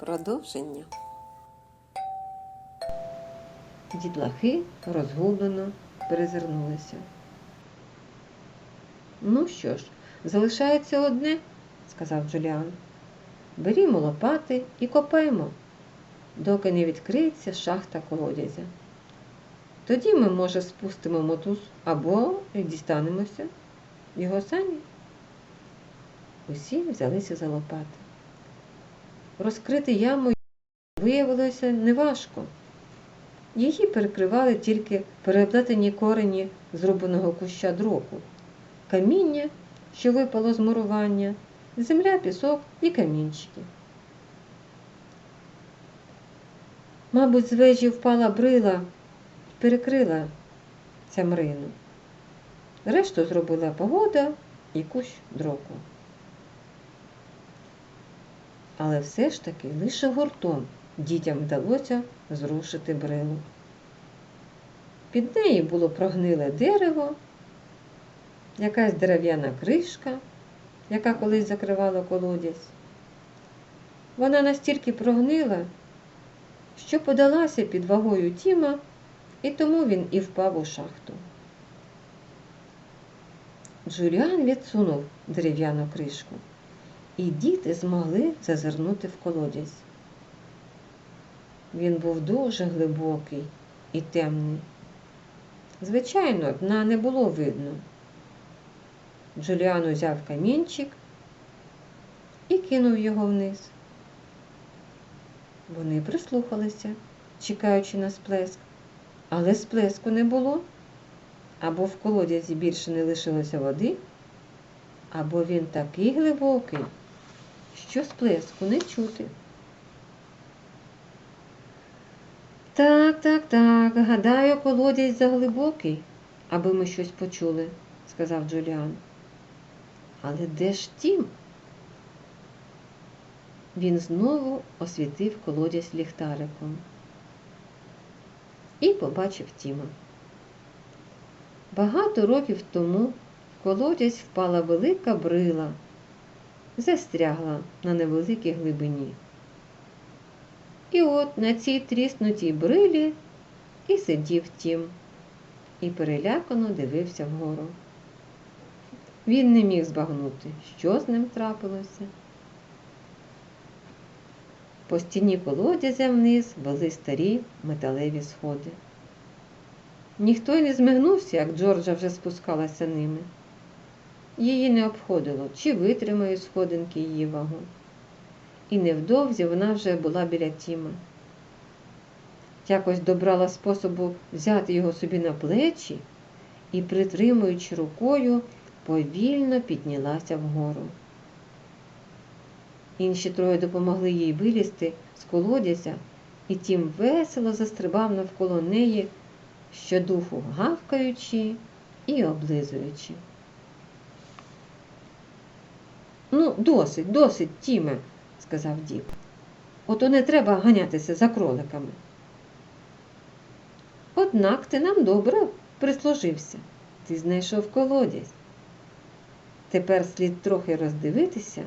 Продовження. Дітлахи розгублено перезирнулися. Ну що ж, залишається одне, сказав Джуліан. Берімо лопати і копаємо, доки не відкриється шахта колодязя. Тоді ми, може, спустимо мотуз або дістанемося його самі. Усі взялися за лопати. Розкрити яму виявилося неважко. Її перекривали тільки переплетені корені зрубаного куща дроку, каміння, що випало з мурування, земля, пісок і камінчики. Мабуть, з вежі впала брила і перекрила цямрину. Решту зробила погода і кущ дроку. Але все ж таки лише гуртом дітям вдалося зрушити брилу. Під нею було прогниле дерево, якась дерев'яна кришка, яка колись закривала колодязь. Вона настільки прогнила, що подалася під вагою Тіма, і тому він і впав у шахту. Джуліан відсунув дерев'яну кришку, і діти змогли зазирнути в колодязь. Він був дуже глибокий і темний. Звичайно, дна не було видно. Джуліан узяв камінчик і кинув його вниз. Вони прислухалися, чекаючи на сплеск, але сплеску не було. Або в колодязі більше не лишилося води, або він такий глибокий, що сплеску не чути. Так, так, так. Гадаю, колодязь заглибокий, аби ми щось почули, сказав Джуліан. Але де ж тім? Він знову освітив колодязь ліхтариком і побачив Тіма. Багато років тому в колодязь впала велика брила, застрягла на невеликій глибині. І от на цій тріснутій брилі і сидів тім, і перелякано дивився вгору. Він не міг збагнути, що з ним трапилося. По стіні колодязя вниз вели старі металеві сходи. Ніхто й не змигнувся, як Джорджа вже спускалася ними. Її не обходило, чи витримають сходинки її вагу і невдовзі вона вже була біля Тіма. Якось добрала способу взяти його собі на плечі і, притримуючи рукою, повільно піднялася вгору. Інші троє допомогли їй вилізти з колодязя, і тім весело застрибав навколо неї, щодуху гавкаючи і облизуючи. Ну, досить, досить, Тіме, сказав дід. Ото не треба ганятися за кроликами. Однак ти нам добре прислужився. Ти знайшов колодязь. Тепер слід трохи роздивитися,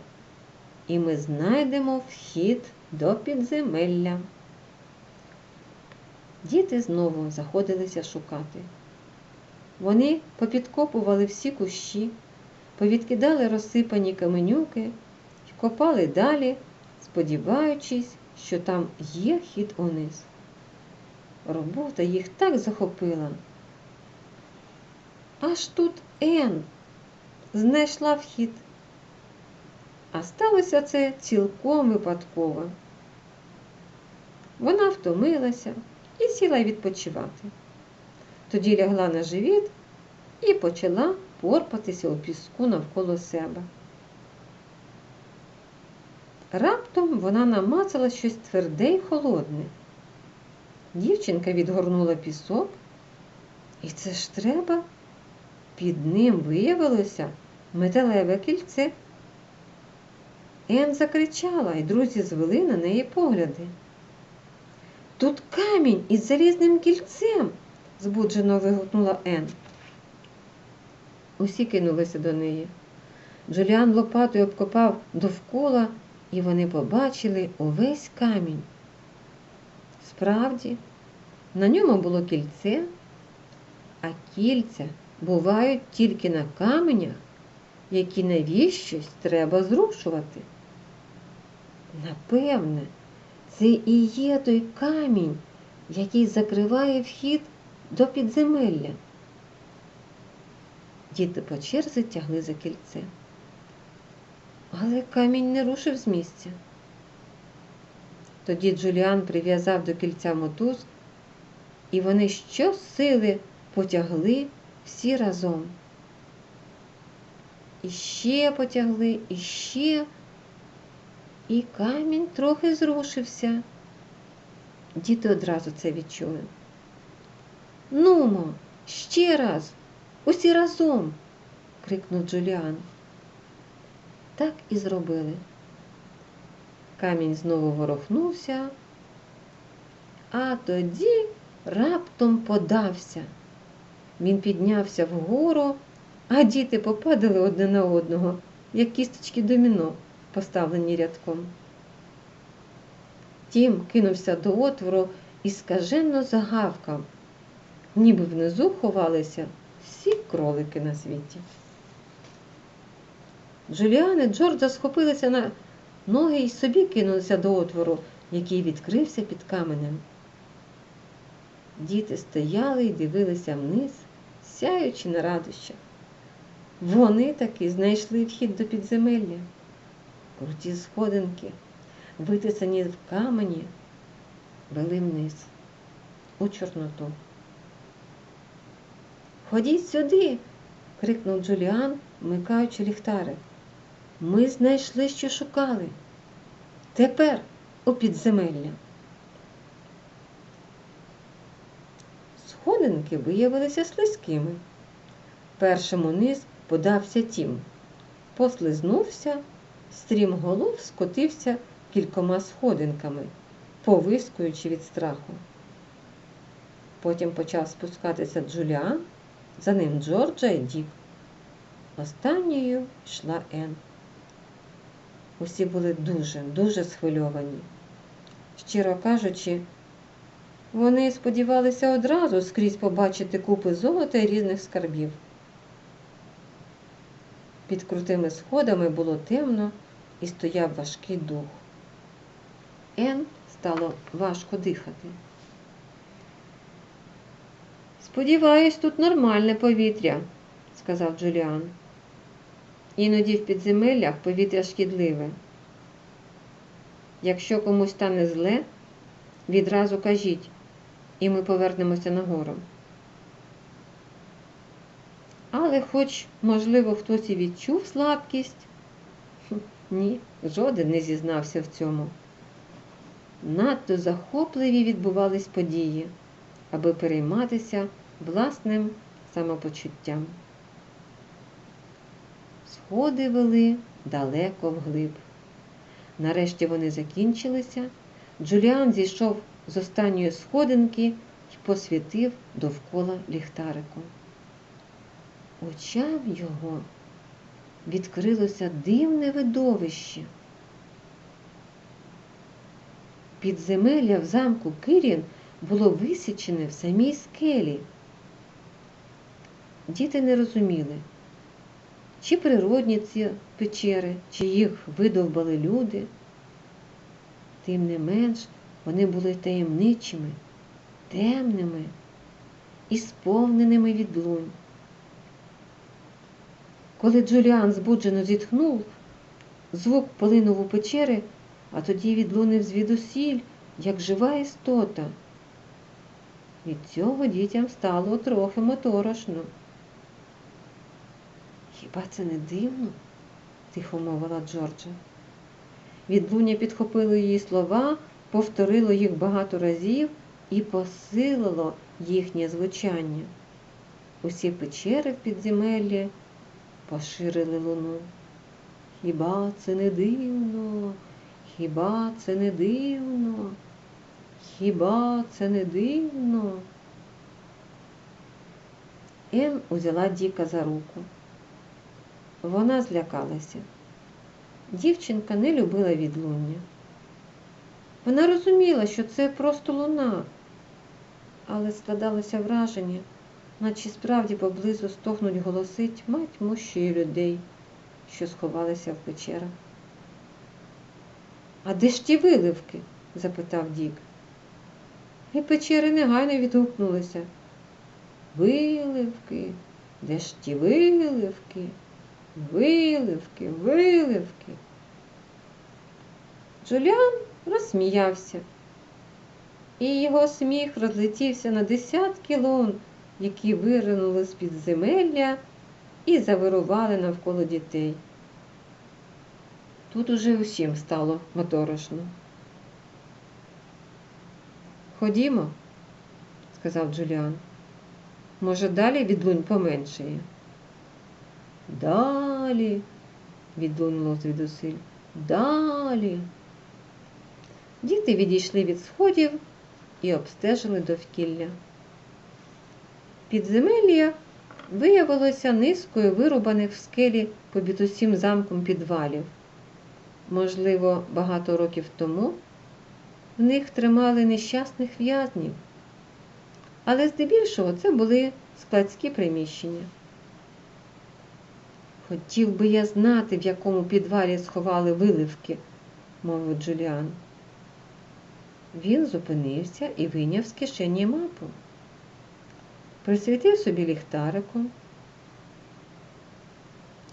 і ми знайдемо вхід до підземелля. Діти знову заходилися шукати. Вони попідкопували всі кущі, повідкидали розсипані каменюки копали далі, сподіваючись, що там є хід униз. Робота їх так захопила. Аж тут Ен знайшла вхід. А сталося це цілком випадково. Вона втомилася і сіла відпочивати. Тоді лягла на живіт і почала порпатися у піску навколо себе. Раптом вона намацала щось тверде й холодне. Дівчинка відгорнула пісок, і це ж треба. Під ним виявилося металеве кільце. Ен закричала, і друзі звели на неї погляди. Тут камінь із залізним кільцем, збуджено вигукнула Ен. Усі кинулися до неї. Джуліан лопатою обкопав довкола і вони побачили увесь камінь. Справді, на ньому було кільце, а кільця бувають тільки на каменях, які навіщось треба зрушувати. Напевне, це і є той камінь, який закриває вхід до підземелля. Діти по черзі тягли за кільце. Але камінь не рушив з місця. Тоді Джуліан прив'язав до кільця мотуз, і вони щосили потягли всі разом. І ще потягли, і ще, і камінь трохи зрушився. Діти одразу це відчули. Нумо, ще раз, усі разом, крикнув Джуліан. Так і зробили. Камінь знову ворухнувся, а тоді раптом подався. Він піднявся вгору, а діти попадали одне на одного, як кісточки доміно, поставлені рядком. Тім кинувся до отвору і скаженно загавкав, ніби внизу ховалися кролики на світі. Джуліан і Джорджа схопилися на ноги і собі кинулися до отвору, який відкрився під каменем. Діти стояли і дивилися вниз, сяючи на радощах. Вони таки знайшли вхід до підземелля. Круті сходинки, витисані в камені, вели вниз, у Чорноту. Ходіть сюди, крикнув Джуліан, вмикаючи ліхтарик. Ми знайшли, що шукали. Тепер у підземелля. Сходинки виявилися слизькими. Першим униз подався тім, послизнувся, стрімголов скотився кількома сходинками, повискуючи від страху. Потім почав спускатися Джуліан, за ним Джорджа і Дік. Останньою йшла Ен. Усі були дуже, дуже схвильовані. Щиро кажучи, вони сподівалися одразу скрізь побачити купи золота і різних скарбів. Під крутими сходами було темно і стояв важкий дух. Ен стало важко дихати. Сподіваюсь, тут нормальне повітря, сказав Джуліан. Іноді в підземеллях повітря шкідливе. Якщо комусь стане зле, відразу кажіть, і ми повернемося нагору. Але хоч, можливо, хтось і відчув слабкість, ні, жоден не зізнався в цьому. Надто захопливі відбувались події, аби перейматися власним самопочуттям. Сходи вели далеко вглиб. Нарешті вони закінчилися. Джуліан зійшов з останньої сходинки і посвітив довкола ліхтарику. Очам його відкрилося дивне видовище. Підземелля в замку Кирін було висічене в самій скелі. Діти не розуміли, чи природні ці печери, чи їх видовбали люди. Тим не менш, вони були таємничими, темними і сповненими відлунь. Коли Джуліан збуджено зітхнув, звук полинув у печери, а тоді відлунив звідусіль, як жива істота. Від цього дітям стало трохи моторошно. Хіба це не дивно? тихо мовила Джорджа. Відлуння підхопило її слова, повторило їх багато разів і посилило їхнє звучання. Усі печери в підземеллі поширили луну. Хіба це не дивно? Хіба це не дивно? Хіба це не дивно? Ен узяла Діка за руку. Вона злякалася. Дівчинка не любила відлуння. Вона розуміла, що це просто луна, але складалося враження, наче справді поблизу стогнуть голоси тьма тьмущої людей, що сховалися в печерах. А де ж ті виливки? запитав Дік. І печери негайно відгукнулися. Виливки, де ж ті виливки? Виливки, виливки. Джуліан розсміявся, і його сміх розлетівся на десятки лун, які виринули з підземелля і завирували навколо дітей. Тут уже усім стало моторошно. Ходімо, сказав Джуліан. Може, далі відлунь поменшає? Далі, відлунило звідусиль. Далі. Діти відійшли від сходів і обстежили довкілля. Підземелля виявилося низкою вирубаних в скелі побід усім замком підвалів. Можливо, багато років тому в них тримали нещасних в'язнів, але здебільшого це були складські приміщення. Хотів би я знати, в якому підвалі сховали виливки, мовив Джуліан. Він зупинився і вийняв з кишені мапу. Присвітив собі ліхтариком.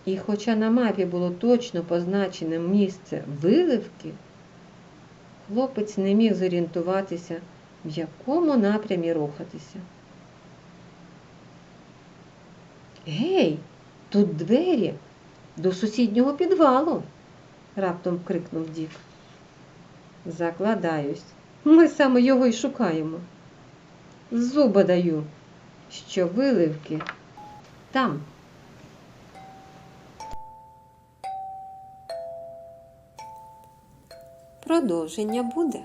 І хоча на мапі було точно позначене місце виливки, хлопець не міг зорієнтуватися, в якому напрямі рухатися. Гей, тут двері до сусіднього підвалу, раптом крикнув Дік. Закладаюсь, ми саме його й шукаємо. Зуба даю, що виливки там. Продовження буде.